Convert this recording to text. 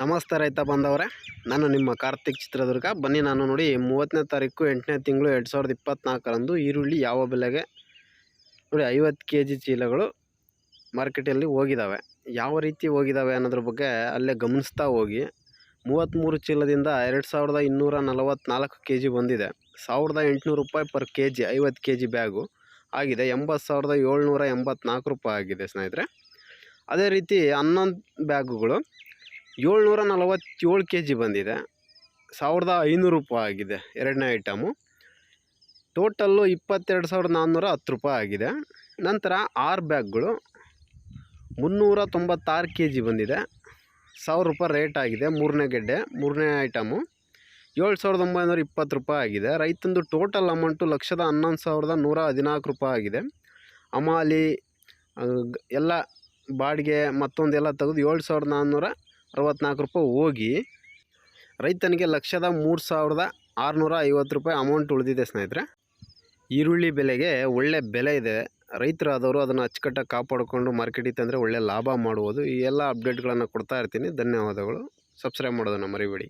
ನಮಸ್ತೆ ರೈತ ಬಂದವರೇ. ನಾನು ನಿಮ್ಮ ಕಾರ್ತಿಕ್ ಚಿತ್ರದುರ್ಗ. ಬನ್ನಿ, ನಾನು ನೋಡಿ ಮೂವತ್ತನೇ ತಾರೀಕು ಎಂಟನೇ ತಿಂಗಳು ಎರಡು ಸಾವಿರದ ಇಪ್ಪತ್ತ್ನಾಲ್ಕರಂದು ಈರುಳ್ಳಿ ಯಾವ ಬೆಲೆಗೆ? ನೋಡಿ, ಐವತ್ತು ಕೆ ಜಿ ಚೀಲಗಳು ಮಾರ್ಕೆಟಲ್ಲಿ ಹೋಗಿದ್ದಾವೆ ಯಾವ ರೀತಿ ಹೋಗಿದ್ದಾವೆ ಅನ್ನೋದ್ರ ಬಗ್ಗೆ ಅಲ್ಲೇ ಗಮನಿಸ್ತಾ ಹೋಗಿ. ಮೂವತ್ತ್ಮೂರು ಚೀಲದಿಂದ ಎರಡು ಸಾವಿರದ ಇನ್ನೂರ ನಲವತ್ತ್ನಾಲ್ಕು ಕೆ ಜಿ ಬಂದಿದೆ. ಸಾವಿರದ ಎಂಟುನೂರು ರೂಪಾಯಿ ಪರ್ ಕೆ ಜಿ ಐವತ್ತು ಕೆ ಜಿ ಬ್ಯಾಗು ಆಗಿದೆ. ಎಂಬತ್ತು ಸಾವಿರದ ಏಳ್ನೂರ ಎಂಬತ್ನಾಲ್ಕು ರೂಪಾಯಿ ಆಗಿದೆ ಸ್ನೇಹಿತರೆ. ಅದೇ ರೀತಿ ಹನ್ನೊಂದು ಬ್ಯಾಗುಗಳು ಏಳ್ನೂರ ನಲವತ್ತೇಳು ಕೆ ಜಿ ಬಂದಿದೆ. ಸಾವಿರದ ಐನೂರು ರೂಪಾಯಿ ಆಗಿದೆ ಎರಡನೇ ಐಟಮು ಟೋಟಲ್ಲು ಇಪ್ಪತ್ತೆರಡು ಸಾವಿರದ ನಾನ್ನೂರ ಹತ್ತು ರೂಪಾಯಿ ಆಗಿದೆ. ನಂತರ ಆರು ಬ್ಯಾಗ್ಗಳು ಮುನ್ನೂರ ತೊಂಬತ್ತಾರು ಕೆ ಜಿ ಬಂದಿದೆ. ಸಾವಿರ ರೂಪಾಯಿ ರೇಟ್ ಆಗಿದೆ ಮೂರನೇ ಗೆಡ್ಡೆ, ಮೂರನೇ ಐಟಮು ಏಳು ಸಾವಿರದ ಒಂಬೈನೂರ ಇಪ್ಪತ್ತು ರೂಪಾಯಿ ಆಗಿದೆ. ರೈತಂದು ಟೋಟಲ್ ಅಮೌಂಟು ಲಕ್ಷದ ಹನ್ನೊಂದು ಸಾವಿರದ ನೂರ ಹದಿನಾಲ್ಕು ರೂಪಾಯಿ ಆಗಿದೆ. ಅಮಾಲಿ ಎಲ್ಲ ಬಾಡಿಗೆ ಮತ್ತೊಂದೆಲ್ಲ ತೆಗೆದು ಏಳು ಸಾವಿರದ ನಾನ್ನೂರ ಅರವತ್ತ್ನಾಲ್ಕು ರೂಪಾಯಿ ಹೋಗಿ ರೈತನಿಗೆ ಲಕ್ಷದ ಮೂರು ಸಾವಿರದ ಆರುನೂರ ಐವತ್ತು ರೂಪಾಯಿ ಅಮೌಂಟ್ ಉಳಿದಿದೆ ಸ್ನೇಹಿತರೆ. ಈರುಳ್ಳಿ ಬೆಲೆಗೆ ಒಳ್ಳೆ ಬೆಲೆ ಇದೆ. ರೈತರಾದವರು ಅದನ್ನು ಅಚ್ಚುಕಟ್ಟಾಗಿ ಕಾಪಾಡಿಕೊಂಡು ಮಾರ್ಕೆಟಿಗೆ ತಂದರೆ ಒಳ್ಳೆ ಲಾಭ ಮಾಡ್ಬೋದು ಈ ಎಲ್ಲ ಅಪ್ಡೇಟ್ಗಳನ್ನು ಕೊಡ್ತಾ ಇರ್ತೀನಿ. ಧನ್ಯವಾದಗಳು. ಸಬ್ಸ್ಕ್ರೈಬ್ ಮಾಡೋದನ್ನು ಮರಿಬೇಡಿ.